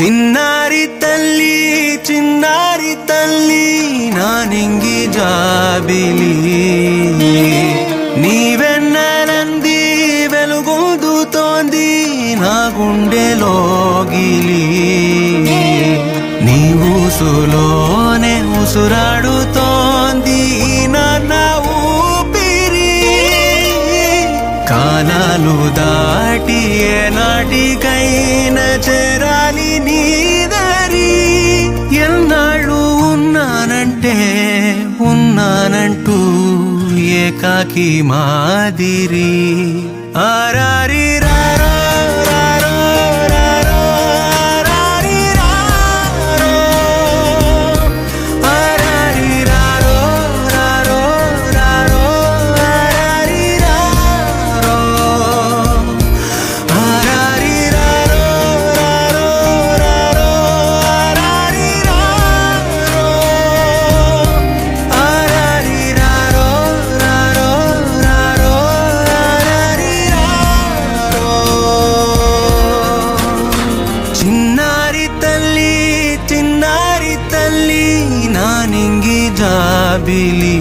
చిన్నారి తల్లి చిన్నారి తల్లి నా నింగి జాబిలి. నీ వెలుగుదుతోంది నా గుండెలోగిలి నీ ఊసులోనే ఉసురాడుతో ఏనాటికైనా చేరాలి నీ దారి? ఎన్నాళ్ళు ఉన్నానంటే ఉన్నానంటూ ఏకాకి మాదిరి. ఆరారి రారా జాబిలి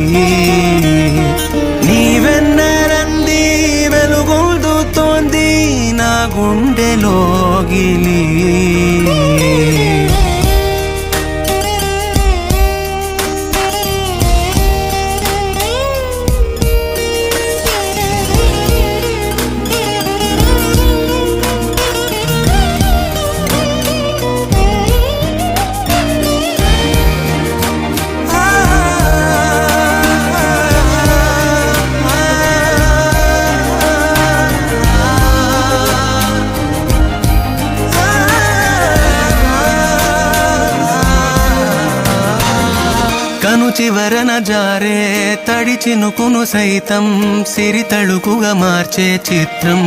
చివరన జారే తడి చినుకును సైతం సిరితళుకుగా మార్చే చిత్రం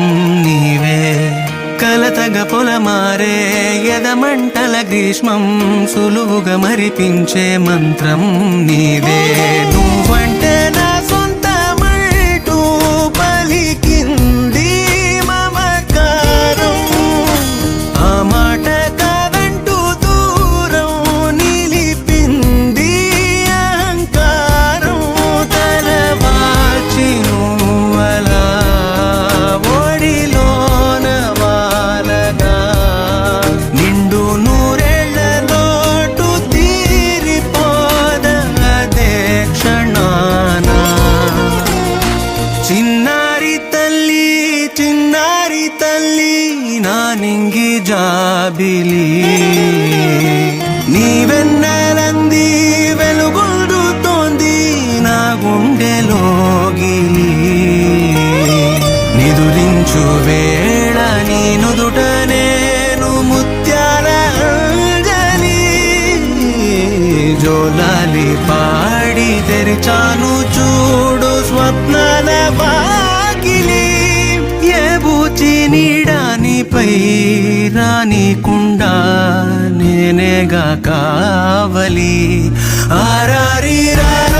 నీవే. కలతగ పొలమారే ఎదమంటల గ్రీష్మం సులువుగా మరిపించే మంత్రం నీవే. నువ్వంటే జాబిలి నీ వెన్నెలంది వెలుగొందుతోంది నా గుండెలోగిలి నిదురించు వేళ నీ నుదుట నేను ముత్యాల అంజలి జోలాలి పా నీడానిపై రానికుండా నేనేగా కావలి. ఆరారి రారా